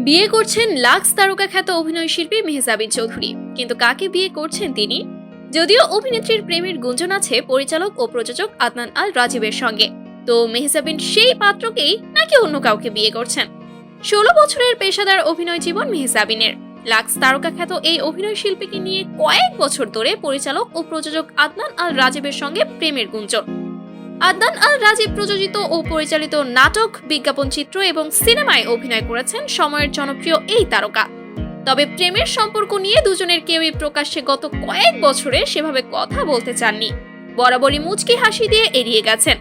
বিয়ে করছেন লাক্স তারকা খ্যাত অভিনয় শিল্পী মেহজাবিন চৌধুরী। কিন্তু কাকে বিয়ে করছেন তিনি? যদিও অভিনেত্রীর প্রেমের গুঞ্জন আছে পরিচালক ও প্রযোজক আদনান আল রাজীবের সঙ্গে। তো মেহজাবিন সেই পাত্রকেই নাকি অন্য কাউকে বিয়ে করছেন? ষোলো বছরের পেশাদার অভিনয় জীবন মেহজাবিনের। লাক্স তারকা খ্যাত এই অভিনয় শিল্পীকে নিয়ে কয়েক বছর ধরে পরিচালক ও প্রযোজক আদনান আল রাজীবের সঙ্গে প্রেমের গুঞ্জন। আদনান আল রাজীব প্রযোজিত ও পরিচালিত নাটক, বিজ্ঞাপন চিত্র এবং সিনেমায় অভিনয় করেছেন সময়ের জনপ্রিয় এই তারকা। তবে প্রেমের সম্পর্ক নিয়ে দুজনের কেউই প্রকাশ্যে গত কয়েক বছরে সেভাবে কথা বলতে চাননি। বরাবরই মুচকি হাসি দিয়ে এড়িয়ে গেছেন।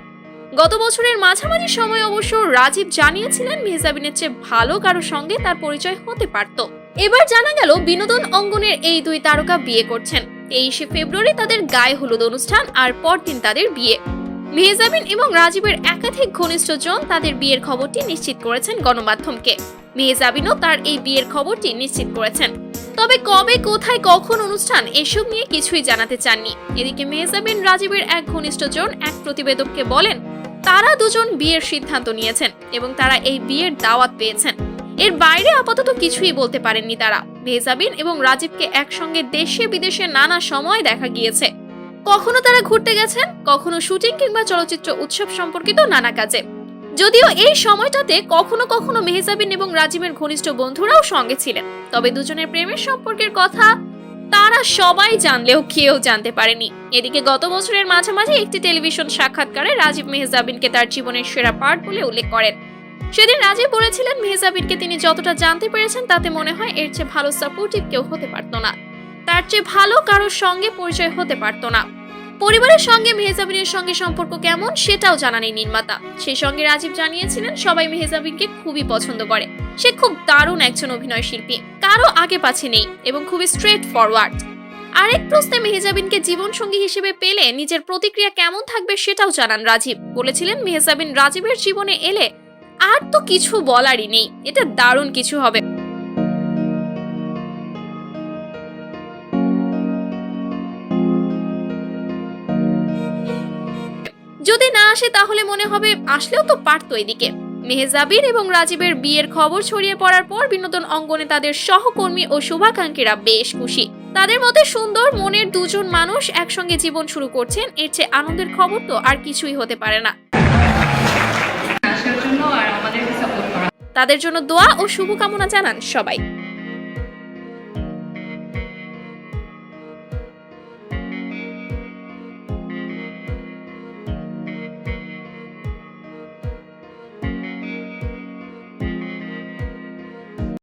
গত বছরের মাঝামাঝি সময় অবশ্য রাজীব জানিয়েছিলেন, মেহজাবিনের চেয়ে ভালো কারও সঙ্গে তার পরিচয় হতে পারত। এবার জানা গেল, বিনোদন অঙ্গনের এই দুই তারকা বিয়ে করছেন। তেইশে ফেব্রুয়ারি তাদের গায়ে হলুদ অনুষ্ঠান আর পরদিন তাদের বিয়ে। মেহজাবিন এবং রাজীবের একাধিক ঘনিষ্ঠজন তাদের বিয়ের খবরটি নিশ্চিত করেছেন গণমাধ্যমকে। মেহজাবিনও তার এই বিয়ের খবরটি নিশ্চিত করেছেন। তবে কবে, কোথায়, কখন অনুষ্ঠান, এসব নিয়ে কিছুই জানাতে চাননি। এদিকে মেহজাবিন, রাজীবের এক ঘনিষ্ঠজন এক প্রতিবেদককে বলেন, তারা দুজন বিয়ের সিদ্ধান্ত নিয়েছেন এবং তারা এই বিয়ের দাওয়াত পেয়েছেন। এর বাইরে আপাতত কিছুই বলতে পারেননি তারা। মেহজাবিন এবং রাজীবকে একসঙ্গে দেশে বিদেশে নানা সময় দেখা গিয়েছে। কখনো তারা ঘুরতে গেছেন, কখনো শুটিং কিংবা চলচ্চিত্র উৎসব সম্পর্কিত নানা কাজে। যদিও এই সময়টাতে কখনো কখনো মেহজাবিন এবং রাজিমের ঘনিষ্ঠ বন্ধুরাও সঙ্গে ছিলেন, তবে দুজনের প্রেমের সম্পর্কের কথা তারা সবাই জানলেও কেউ জানতে পারেনি। এদিকে গত বছরের মাঝামাঝি একটি টেলিভিশন সাক্ষাৎকারে রাজীব মেহজাবিনকে তার জীবনের সেরা পার্ট বলে উল্লেখ করেন। সেদিন রাজীব বলেছিলেন, মেহজাবিনকে তিনি যতটা জানতে পেরেছেন, তাতে মনে হয় এর চেয়ে ভালো সাপোর্টিভ কেউ হতে পারতো না। তার চেয়ে ভালো কারোর সঙ্গে পরিচয় হতে পারতো না। পরিবারের সঙ্গে মেহজাবিনের সঙ্গে সম্পর্ক কেমন সেটাও জানানেই নির্মাতা। সেই সঙ্গে রাজীব জানিয়েছিলেন, সবাই মেহজাবিনকে খুবই পছন্দ করে। সে খুব দারুণ একজন অভিনয় শিল্পী। কারও আগে পাছে নেই এবং খুবই স্ট্রেট ফরওয়ার্ড আরেক প্রশ্নে মেহজাবিনকে জীবনসঙ্গী হিসেবে পেলে নিজের প্রতিক্রিয়া কেমন থাকবে সেটাও জানান রাজীব। বলেছিলেন, মেহজাবিন রাজীবের জীবনে এলে আর তো কিছু বলারই নেই। এটা দারুণ কিছু হবে। যদি না আসে তাহলে মনে হবে আসলেও তো পারতো এদিকে। মেহজাবির এবং রাজীবের বিয়ের খবর ছড়িয়ে পড়ার পর বিনোদন অঙ্গনে তাদের সহকর্মী ও শুভাকাঙ্ক্ষীরা বেশ খুশি। তাদের মধ্যে সুন্দর মনের দুজন মানুষ একসঙ্গে জীবন শুরু করছেন এর চেয়ে আনন্দের খবর তো আর কিছুই হতে পারে না। তাদের জন্য দোয়া ও শুভকামনা জানান সবাই।